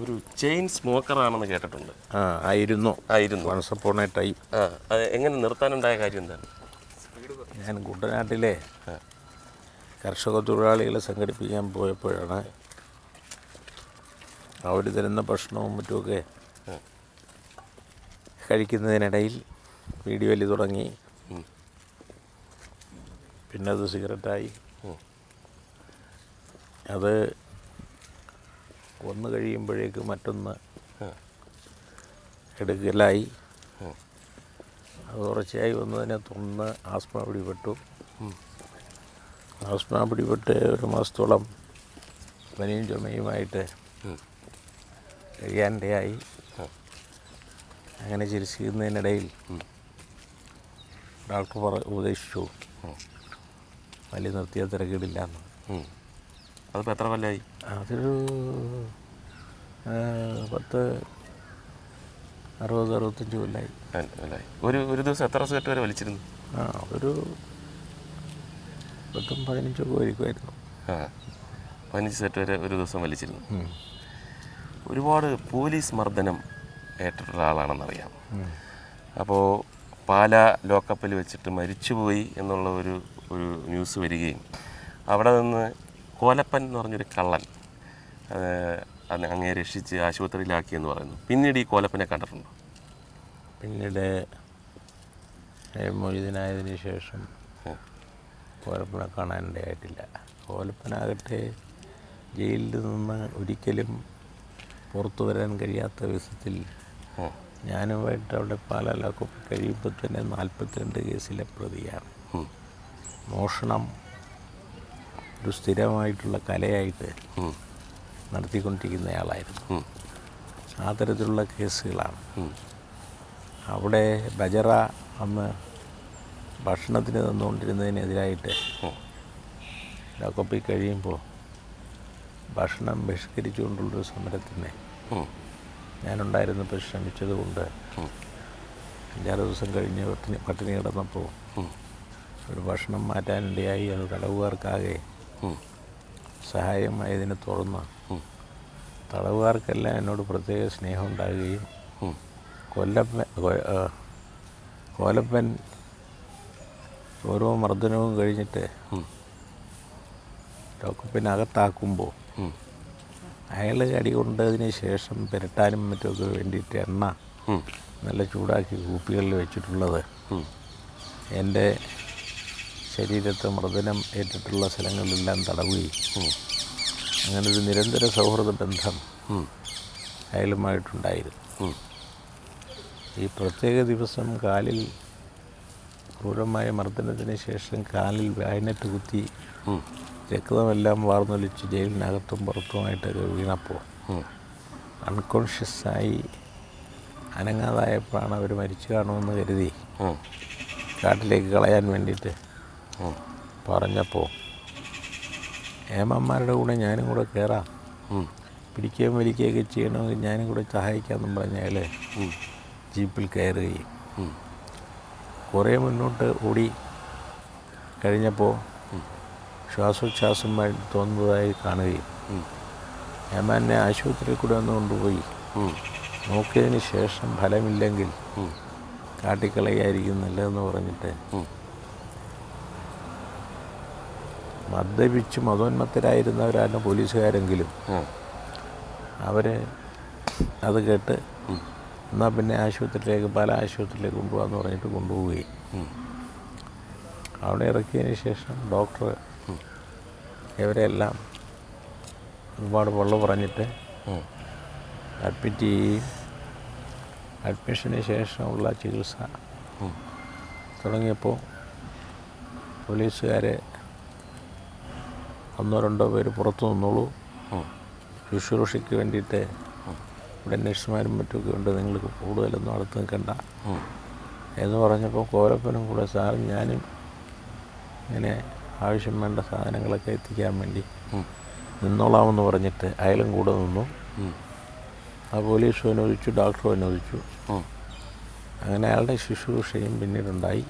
ഒരു chain smoker ആണെന്ന് കേട്ടിട്ടുണ്ട്. ആ ആയിരുന്നു. ആയിരുന്നു. വൺസ് അപ്പോൺ എ ടൈം ആ അത് എങ്ങനെ നിർത്താനുണ്ടായ കാര്യം എന്താണ്? ഞാൻ കുട്ടനാട്ടിലെ കർഷക തൊഴിലാളികളെ സംഘടിപ്പിക്കാൻ പോയപ്പോഴാണ് അവർ തരുന്ന ഭക്ഷണവും മറ്റുമൊക്കെ കഴിക്കുന്നതിനിടയിൽ വീഡിയോ വലി തുടങ്ങി. പിന്നെ അത് സിഗരറ്റായി. അത് ഒന്ന് കഴിയുമ്പോഴേക്ക് മറ്റൊന്ന്. എടുക്കലായി. അത് തുടർച്ചയായി വന്നതിനെ തുടർന്ന് ആസ്മ പിടിപെട്ടു ആസ്മ പിടിപെട്ട് ഒരു മാസത്തോളം പനിയും ചുമയുമായിട്ട്. കഴിയാനിടയായി അങ്ങനെ ചികിത്സിക്കുന്നതിനിടയിൽ. ഡോക്ടർ പറ ഉപദേശിച്ചു. വലിയ നിർത്തിയ തിരക്കിടില്ല എന്ന്. അതിപ്പോൾ എത്ര കൊല്ലമായി അതൊരു പത്ത് അറുപത് അറുപത്തഞ്ച് കൊല്ലായി. അല്ലേ ഒരു ഒരു ദിവസം എത്ര സെറ്റ് വരെ വലിച്ചിരുന്നു? ആ ഒരു പത്തും പതിനഞ്ചൊക്കെ വലിക്കുമായിരുന്നു. ആ പതിനഞ്ച് സെറ്റ് വരെ ഒരു ദിവസം വലിച്ചിരുന്നു. ഒരുപാട് പോലീസ് മർദ്ദനം ഏറ്റിട്ടുള്ള ആളാണെന്നറിയാം. അപ്പോൾ പാല ലോക്കപ്പിൽ വെച്ചിട്ട് മരിച്ചുപോയി എന്നുള്ള ഒരു ഒരു ന്യൂസ് വരികയും അവിടെ നിന്ന് കോലപ്പൻ എന്ന് പറഞ്ഞൊരു കള്ളൻ അങ്ങേ രക്ഷിച്ച് ആശുപത്രിയിലാക്കിയെന്ന് പറയുന്നു. പിന്നീട് ഈ കോലപ്പനെ കണ്ടിട്ടുണ്ടോ? പിന്നീട് മൊയ്തീനായതിനു ശേഷം. കോലപ്പനെ കാണാനിടയായിട്ടില്ല കോലപ്പനാകട്ടെ ജയിലിൽ നിന്ന് ഒരിക്കലും പുറത്തു വരാൻ കഴിയാത്ത വിധത്തിൽ. ഞാനുമായിട്ട് അവിടെ പാലാലാക്കൊക്കെ കഴിയുമ്പോൾ തന്നെ നാൽപ്പത്തിരണ്ട് കേസിലെ പ്രതിയാണ്. മോഷണം ഒരു സ്ഥിരമായിട്ടുള്ള കലയായിട്ട് നടത്തിക്കൊണ്ടിരിക്കുന്നയാളായിരുന്നു ആ തരത്തിലുള്ള കേസുകളാണ് അവിടെ ബജറ അന്ന് ഭക്ഷണത്തിന് തന്നുകൊണ്ടിരുന്നതിനെതിരായിട്ട് ഉം. ലോക്കപ്പിൽ കഴിയുമ്പോൾ ഭക്ഷണം ബഹിഷ്കരിച്ചുകൊണ്ടുള്ളൊരു സമരത്തിനെ. ഞാനുണ്ടായിരുന്നപ്പോൾ ശ്രമിച്ചതുകൊണ്ട്. അഞ്ചാറ് ദിവസം കഴിഞ്ഞ് പട്ടിണി പട്ടിണി കിടന്നപ്പോൾ ഒരു ഭക്ഷണം മാറ്റാനിടയായി അത് തടവുകാർക്കാകെ. സഹായമായതിനെ തുറന്ന് തടവുകാർക്കെല്ലാം എന്നോട് പ്രത്യേക സ്നേഹം ഉണ്ടാകുകയും. കൊല്ലപ്പൻ കോലപ്പൻ ഓരോ മർദ്ദനവും കഴിഞ്ഞിട്ട്. ലോക്കപ്പിനകത്താക്കുമ്പോൾ അയാൾ അടി കൊണ്ടതിന് ശേഷം പുരട്ടാനും മറ്റുമൊക്കെ വേണ്ടിയിട്ട് എണ്ണ നല്ല ചൂടാക്കി കൂപ്പികളിൽ വെച്ചിട്ടുള്ളത്. എന്റെ ശരീരത്തെ മർദ്ദനം ഏറ്റിട്ടുള്ള സ്ഥലങ്ങളിലെല്ലാം തടവുകയും അങ്ങനൊരു അങ്ങനെ ഒരു നിരന്തര സൗഹൃദ ബന്ധം അയലുമായിട്ടുണ്ടായിരുന്നു അയാളുമായിട്ടുണ്ടായിരുന്നു ഈ പ്രത്യേക ദിവസം കാലിൽ ക്രൂരമായ മർദ്ദനത്തിന് ശേഷം കാലിൽ വായനറ്റ് കുത്തി. രക്തമെല്ലാം വാർന്നൊലിച്ച് ജയിലിനകത്തും പുറത്തുമായിട്ടൊക്കെ വീണപ്പോൾ. അൺകോൺഷ്യസായി അനങ്ങാതായപ്പോഴാണ് അവർ മരിച്ചു കാണുമെന്ന് കരുതി കാട്ടിലേക്ക് കളയാൻ വേണ്ടിയിട്ട്. പറഞ്ഞപ്പോൾ ഏമന്മാരുടെ കൂടെ ഞാനും കൂടെ കയറാം. പിടിക്കുകയും വലിക്കുകയൊക്കെ ചെയ്യണമെങ്കിൽ ഞാനും കൂടെ സഹായിക്കാമെന്നും പറഞ്ഞാൽ ജീപ്പിൽ കയറുകയും. കുറേ മുന്നോട്ട് ഓടി കഴിഞ്ഞപ്പോൾ ശ്വാസോച്ഛ്വാസം തോന്നുന്നതായി കാണുകയും. ഏമാനെ ആശുപത്രിയിൽ കൂടെ ഒന്ന് കൊണ്ടുപോയി നോക്കിയതിന് ശേഷം ഫലമില്ലെങ്കിൽ. കാട്ടിക്കളയായിരിക്കും നല്ലതെന്ന് പറഞ്ഞിട്ട് മദ്യപിച്ച് മതോന്മത്തരായിരുന്നവരാണ് പോലീസുകാരെങ്കിലും. അവർ അത് കേട്ട് എന്നാൽ പിന്നെ ആശുപത്രിയിലേക്ക് പല ആശുപത്രിയിലേക്ക് കൊണ്ടുപോകാമെന്ന് പറഞ്ഞിട്ട് കൊണ്ടുപോവുകയും. അവിടെ ഇറക്കിയതിന് ശേഷം ഡോക്ടർ ഇവരെല്ലാം ഒരുപാട് വെള്ളം പറഞ്ഞിട്ട്. അഡ്മിറ്റ് ചെയ്യുകയും അഡ്മിഷന് ശേഷമുള്ള ചികിത്സ തുടങ്ങിയപ്പോൾ പോലീസുകാർ ഒന്നോ രണ്ടോ പേര് പുറത്തു നിന്നോളൂ. ശുശ്രൂഷയ്ക്ക് വേണ്ടിയിട്ട് ഇവിടെ നഴ്സുമാരും മറ്റുമൊക്കെ ഉണ്ട്. നിങ്ങൾ കൂടുതലൊന്നും അടുത്ത് നിൽക്കണ്ട. എന്ന് പറഞ്ഞപ്പോൾ കോലപ്പനും കൂടെ സാറും ഞാനും ഇങ്ങനെ ആവശ്യം വേണ്ട സാധനങ്ങളൊക്കെ എത്തിക്കാൻ വേണ്ടി നിന്നോളാമെന്ന് പറഞ്ഞിട്ട് അയാളും കൂടെ നിന്നു. ആ. പോലീസും അനുവദിച്ചു ഡോക്ടറും അനുവദിച്ചു അങ്ങനെ അയാളുടെ ശുശ്രൂഷയും പിന്നീടുണ്ടായി.